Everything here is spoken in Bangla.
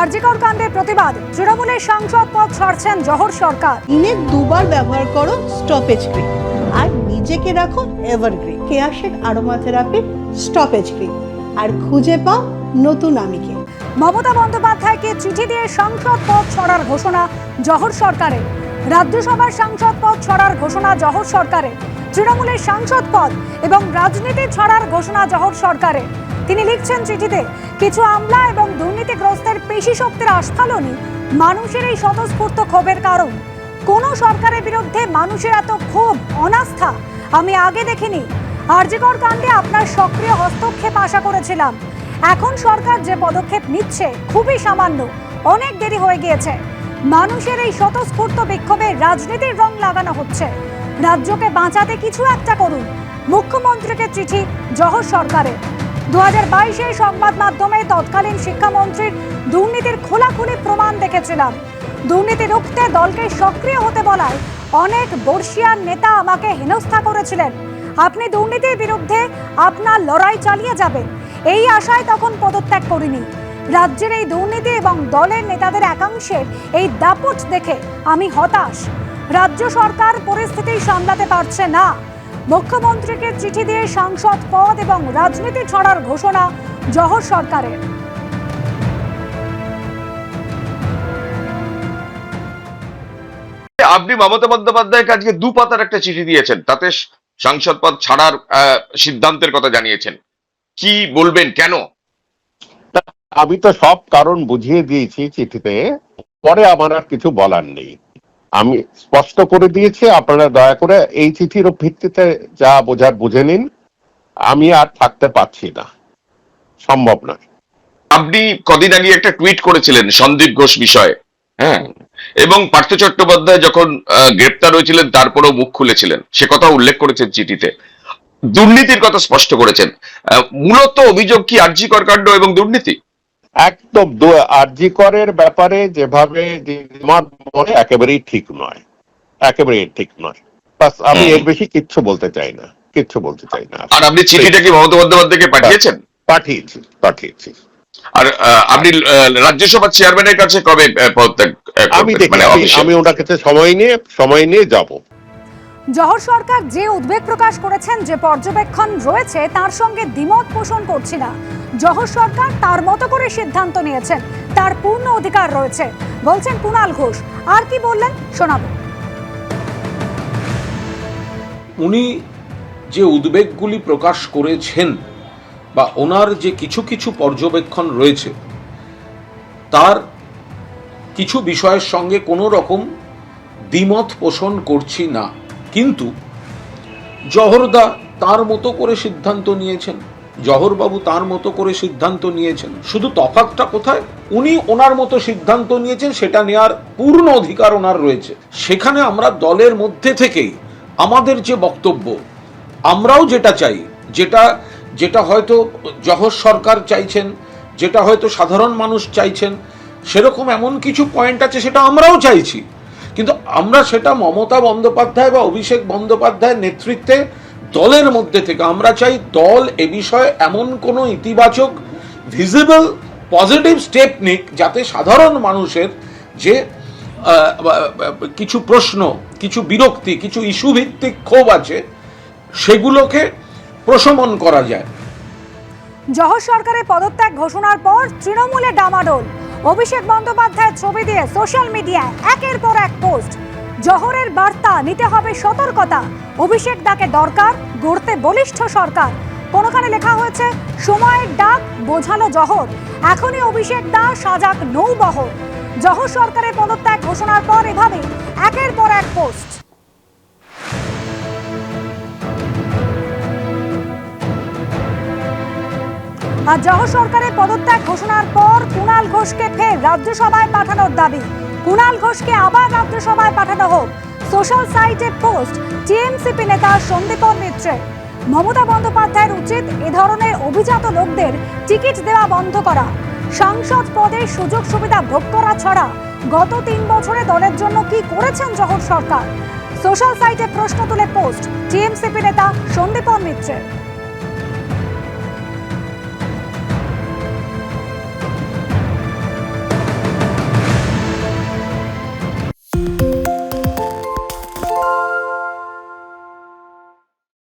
আরজিকর কাণ্ডের প্রতিবাদ। তৃণমূলের সাংসদ পদ ছাড়ছেন জহর সরকার। দিনে দুবার ব্যবহার করো স্টপেজ ক্রিম আর নিজেকে রাখো evergreen Keyaseth aromatherapy stop age cream আর খুঁজে পাও নতুন আমিকে। মমতা বন্দ্যোপাধ্যায়কে চিঠি দিয়ে সাংসদ পদ ছড়ার ঘোষণা জহর সরকারের। রাজ্যসভার সাংসদ পদ ছড়ার ঘোষণা জহর সরকারের। তৃণমূলের সাংসদ পদ এবং রাজনীতি ছড়ার ঘোষণা জহর সরকারের। তিনি লিখছেন চিঠিতে কিছু আমলা এবং পেশি শক্তির আস্ফালনই মানুষের এই স্বতঃস্ফূর্ত ক্ষোভের কারণ। কোন সরকারের বিরুদ্ধে মানুষের এত ক্ষোভ, অনাস্থা, আমি আগে দেখিনি। আরজিকর কাণ্ডে আপনার সক্রিয় হস্তক্ষেপ আশা করেছিলাম। এখন সরকার যে পদক্ষেপ নিচ্ছে খুবই সামান্য, অনেক দেরি হয়ে গিয়েছে। মানুষের এই স্বতঃস্ফূর্ত বিক্ষোভে রাজনীতির রং লাগানো হচ্ছে। রাজ্যকে বাঁচাতে কিছু একটা করুন। মুখ্যমন্ত্রীকে চিঠি জহর সরকারের। দু হাজার বাইশে সংবাদ মাধ্যমে তৎকালীন শিক্ষামন্ত্রীর দুর্নীতির খোলাখুলি প্রমাণ দেখেছিলাম। দুর্নীতি রুখতে দলকে সক্রিয় হতে বলায় অনেক বর্ষিয়ান নেতা আমাকে হেনস্থা করেছিলেন। আপনি দুর্নীতির বিরুদ্ধে আপনার লড়াই চালিয়ে যাবেন। এই আশায় তখন পদত্যাগ করিনি। রাজ্যের এই দুর্নীতি এবং দলের নেতাদের একাংশের এই দাপট দেখে আমি হতাশ। রাজ্য সরকার পরিস্থিতি সামলাতে পারছে না। মুখ্যমন্ত্রীকে চিঠি দিয়ে সাংসদ পদ এবং রাজনীতি ছড়ার ঘোষণা জহর সরকারের। আপনি মমতা বন্দ্যোপাধ্যায়কে আজকে দু পাতার একটা চিঠি দিয়েছেন তাতে সাংসদ পদ ছাড়ার আহ, সিদ্ধান্তের কথা জানিয়েছেন। কি বলবেন কেন? আমি তো সব কারণ বুঝিয়ে দিয়েছি চিঠিতে পরে আমার আর কিছু বলার নেই। আমি স্পষ্ট করে দিয়েছি, আপনারা দয়া করে এই চিঠির ভিত্তিতে যা বোঝার বুঝে নিন। আমি আর থাকতে পারছি না। সম্ভব নয়। আপনি কদিন আগে একটা টুইট করেছিলেন সন্দীপ ঘোষ বিষয়ে হ্যাঁ? এবং পার্থ চট্টোপাধ্যায় যখন গ্রেপ্তার হয়েছিলেন, তারপরেও মুখ খুলেছিলেন। সে কথা উল্লেখ করেছেন চিঠিতে। দুর্নীতির কথা স্পষ্ট করেছেন। মূলত অভিযোগ কি আর্জি কাণ্ড এবং দুর্নীতি? একদম আরজি করের ব্যাপারে যেভাবে আমার মনে একেবারেই ঠিক নয়। একেবারেই ঠিক নয়। বাস আমি এর বেশি কিচ্ছু বলতে চাই না। কিচ্ছু বলতে চাই না। আর আপনি চিঠিটা কি মমতা বন্দ্যোপাধ্যায়কে পাঠিয়েছেন? পাঠিয়েছি পাঠিয়েছি। আর আপনি আহ, রাজ্যসভার চেয়ারম্যানের কাছে কবে পদত্যাগ আমি মানে? আমি ওনার কাছে সময় নিয়ে সময় নিয়ে যাব। জহর সরকার যে উদ্বেগ প্রকাশ করেছেন, যে পর্যবেক্ষণ রয়েছে, তার সঙ্গে দ্বিমত পোষণ করছি না। জহর সরকার তার মতো করে সিদ্ধান্ত নিয়েছেন। তার পূর্ণ অধিকার রয়েছে। বলছেন কুণাল ঘোষ। আর কি বললেন? শোনাবো। উনি যে উদ্বেগগুলি প্রকাশ করেছেন বা ওনার যে কিছু কিছু পর্যবেক্ষণ রয়েছে, তার কিছু বিষয়ের সঙ্গে কোনো রকম দ্বিমত পোষণ করছি না। জহরদা তার মতো করে সিদ্ধান্ত নিয়েছেন। জহরবাবু তার মতো করে সিদ্ধান্ত নিয়েছেন। শুধু তফাৎটা কোথায়? উনি ওনার মতো সিদ্ধান্ত নিয়েছেন, সেটা নেওয়ার পূর্ণ অধিকার ওনার রয়েছে। সেখানে আমরা দলের মধ্যে থেকেই আমাদের যে বক্তব্য, আমরাও যেটা চাই, যেটা যেটা হয়তো জহর সরকার চাইছেন, যেটা হয়তো সাধারণ মানুষ চাইছেন, সেরকম এমন কিছু পয়েন্ট আছে, সেটা আমরাও চাইছি। কিন্তু আমরা সেটা মমতা বন্দ্যোপাধ্যায় বা অভিষেক বন্দ্যোপাধ্যায়ের নেতৃত্বে দলের মধ্যে থেকে, আমরা চাই দল এ বিষয়ে এমন কোনো ইতিবাচক ভিজিবল পজিটিভ স্টেপ নিক যাতে সাধারণ মানুষের যে কিছু প্রশ্ন, কিছু বিরক্তি, কিছু ইস্যু ভিত্তিক ক্ষোভ আছে, সেগুলোকে প্রশমন করা যায়। জহর সরকারের পদত্যাগ ঘোষণার পর তৃণমূলে ডামাডোল। অভিষেক বন্দ্যোপাধ্যায়ের ছবি দিয়ে সোশ্যাল মিডিয়ায় একের পর এক পোস্ট। জহরের বার্তা, নিতে হবে সতর্কতা। অভিষেক ডাকে দরকার, গড়তে বলিষ্ঠ সরকার। কোনোখানে লেখা হয়েছে, সময়ের ডাক, বোঝালো জহর। এখনই অভিষেক দা সাজাক নৌবহর। জহর সরকারের পদত্যাগ ঘোষণার পর এভাবে একের পর এক পোস্ট। আর জহর সরকারের পদত্যাগ ঘোষণার পর কুণাল ঘোষকে ফের রাজ্যসভায় পাঠানোর দাবি। কুণাল ঘোষকে আবার রাজ্যসভায় পাঠানো হোক। সোশ্যাল সাইটে পোস্ট টিএমসিপি নেতা সন্দীপন মিত্রের। মমতা বন্দ্যোপাধ্যায়ের উচিত এ ধরনের অভিজাত লোকদের টিকিট দেওয়া বন্ধ করা। সাংসদ পদে সুযোগ সুবিধা ভোগ করা ছাড়া গত তিন বছরে দলের জন্য কি করেছেন জহর সরকার? সোশ্যাল সাইটে প্রশ্ন তুলে পোস্ট টিএমসিপি নেতা সন্দীপন মিত্রের।